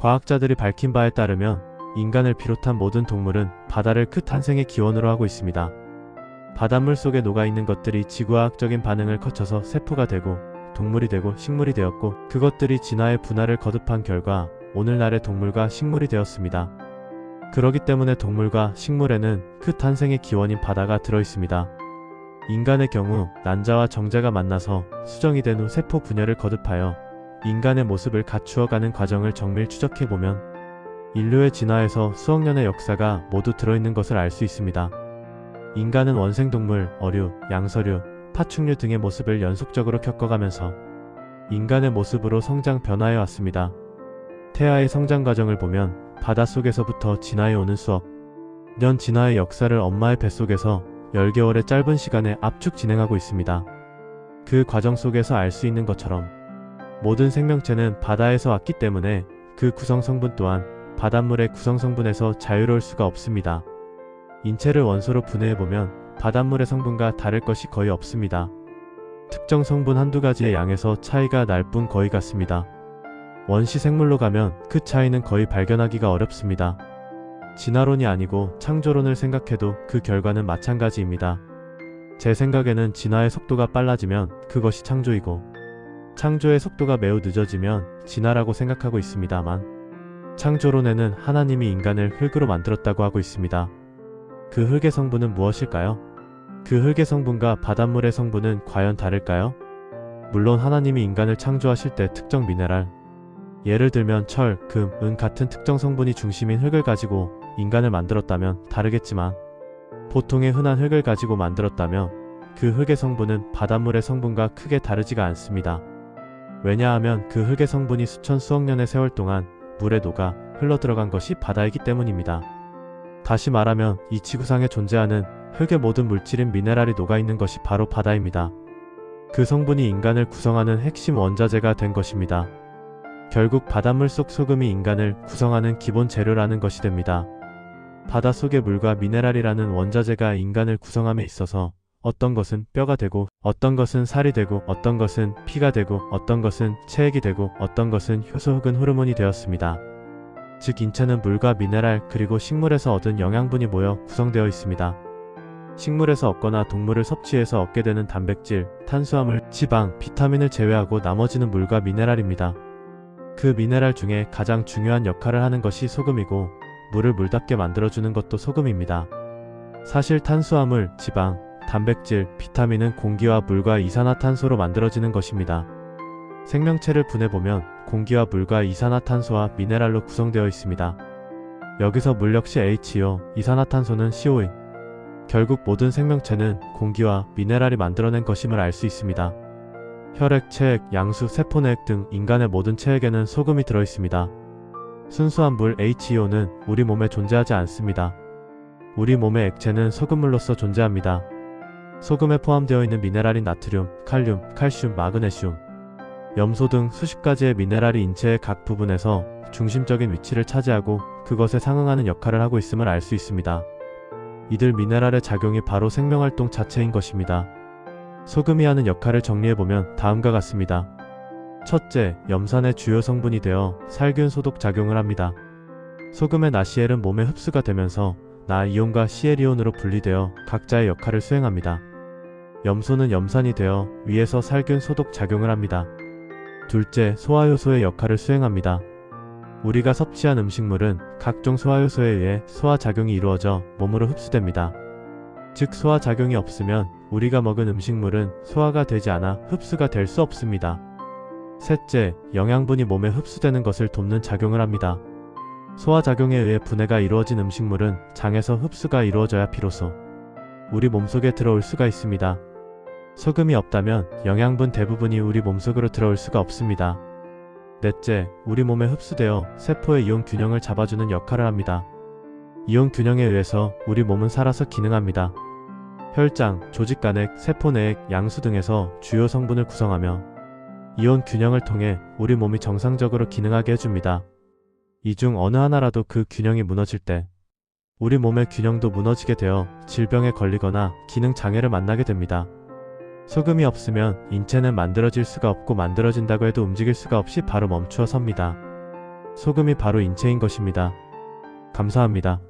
과학자들이 밝힌 바에 따르면 인간을 비롯한 모든 동물은 바다를 그 탄생의 기원으로 하고 있습니다. 바닷물 속에 녹아있는 것들이 지구화학적인 반응을 거쳐서 세포가 되고 동물이 되고 식물이 되었고 그것들이 진화의 분화를 거듭한 결과 오늘날의 동물과 식물이 되었습니다. 그러기 때문에 동물과 식물에는 그 탄생의 기원인 바다가 들어있습니다. 인간의 경우 난자와 정자가 만나서 수정이 된 후 세포 분열을 거듭하여 인간의 모습을 갖추어가는 과정을 정밀 추적해보면 인류의 진화에서 수억 년의 역사가 모두 들어있는 것을 알 수 있습니다. 인간은 원생동물, 어류, 양서류, 파충류 등의 모습을 연속적으로 겪어가면서 인간의 모습으로 성장 변화해 왔습니다. 태아의 성장 과정을 보면 바닷속에서부터 진화해 오는 수억 년 진화의 역사를 엄마의 뱃속에서 10개월의 짧은 시간에 압축 진행하고 있습니다. 그 과정 속에서 알 수 있는 것처럼 모든 생명체는 바다에서 왔기 때문에 그 구성 성분 또한 바닷물의 구성 성분에서 자유로울 수가 없습니다. 인체를 원소로 분해해보면 바닷물의 성분과 다를 것이 거의 없습니다. 특정 성분 한두 가지의 양에서 차이가 날 뿐 거의 같습니다. 원시 생물로 가면 그 차이는 거의 발견하기가 어렵습니다. 진화론이 아니고 창조론을 생각해도 그 결과는 마찬가지입니다. 제 생각에는 진화의 속도가 빨라지면 그것이 창조이고 창조의 속도가 매우 늦어지면 진화라고 생각하고 있습니다만 창조론에는 하나님이 인간을 흙으로 만들었다고 하고 있습니다. 그 흙의 성분은 무엇일까요? 그 흙의 성분과 바닷물의 성분은 과연 다를까요? 물론 하나님이 인간을 창조하실 때 특정 미네랄, 예를 들면 철, 금, 은 같은 특정 성분이 중심인 흙을 가지고 인간을 만들었다면 다르겠지만 보통의 흔한 흙을 가지고 만들었다면 그 흙의 성분은 바닷물의 성분과 크게 다르지가 않습니다. 왜냐하면 그 흙의 성분이 수천 수억 년의 세월 동안 물에 녹아 흘러들어간 것이 바다이기 때문입니다. 다시 말하면 이 지구상에 존재하는 흙의 모든 물질인 미네랄이 녹아있는 것이 바로 바다입니다. 그 성분이 인간을 구성하는 핵심 원자재가 된 것입니다. 결국 바닷물 속 소금이 인간을 구성하는 기본 재료라는 것이 됩니다. 바다 속의 물과 미네랄이라는 원자재가 인간을 구성함에 있어서 어떤 것은 뼈가 되고 어떤 것은 살이 되고 어떤 것은 피가 되고 어떤 것은 체액이 되고 어떤 것은 효소 혹은 호르몬이 되었습니다. 즉 인체는 물과 미네랄 그리고 식물에서 얻은 영양분이 모여 구성되어 있습니다. 식물에서 얻거나 동물을 섭취해서 얻게 되는 단백질, 탄수화물, 지방, 비타민을 제외하고 나머지는 물과 미네랄입니다. 그 미네랄 중에 가장 중요한 역할을 하는 것이 소금이고 물을 물답게 만들어주는 것도 소금입니다. 사실 탄수화물, 지방, 단백질, 비타민은 공기와 물과 이산화탄소로 만들어지는 것입니다. 생명체를 분해보면 공기와 물과 이산화탄소와 미네랄로 구성되어 있습니다. 여기서 물 역시 H2O, 이산화탄소는 CO인. 결국 모든 생명체는 공기와 미네랄이 만들어낸 것임을 알 수 있습니다. 혈액, 체액, 양수, 세포 내액 등 인간의 모든 체액에는 소금이 들어있습니다. 순수한 물 H2O는 우리 몸에 존재하지 않습니다. 우리 몸의 액체는 소금물로서 존재합니다. 소금에 포함되어 있는 미네랄인 나트륨, 칼륨, 칼슘, 마그네슘, 염소 등 수십 가지의 미네랄이 인체의 각 부분에서 중심적인 위치를 차지하고 그것에 상응하는 역할을 하고 있음을 알 수 있습니다. 이들 미네랄의 작용이 바로 생명활동 자체인 것입니다. 소금이 하는 역할을 정리해보면 다음과 같습니다. 첫째, 염산의 주요 성분이 되어 살균 소독 작용을 합니다. 소금의 나시엘은 몸에 흡수가 되면서 나이온과 시에리온으로 분리되어 각자의 역할을 수행합니다. 염소는 염산이 되어 위에서 살균 소독 작용을 합니다. 둘째, 소화효소의 역할을 수행합니다. 우리가 섭취한 음식물은 각종 소화효소에 의해 소화작용이 이루어져 몸으로 흡수됩니다. 즉 소화작용이 없으면 우리가 먹은 음식물은 소화가 되지 않아 흡수가 될 수 없습니다. 셋째, 영양분이 몸에 흡수되는 것을 돕는 작용을 합니다. 소화작용에 의해 분해가 이루어진 음식물은 장에서 흡수가 이루어져야 비로소 우리 몸속에 들어올 수가 있습니다. 소금이 없다면 영양분 대부분이 우리 몸속으로 들어올 수가 없습니다. 넷째, 우리 몸에 흡수되어 세포의 이온 균형을 잡아주는 역할을 합니다. 이온 균형에 의해서 우리 몸은 살아서 기능합니다. 혈장, 조직 간액, 세포 내액, 양수 등에서 주요 성분을 구성하며 이온 균형을 통해 우리 몸이 정상적으로 기능하게 해줍니다. 이 중 어느 하나라도 그 균형이 무너질 때 우리 몸의 균형도 무너지게 되어 질병에 걸리거나 기능 장애를 만나게 됩니다. 소금이 없으면 인체는 만들어질 수가 없고 만들어진다고 해도 움직일 수가 없이 바로 멈추어 섭니다. 소금이 바로 인체인 것입니다. 감사합니다.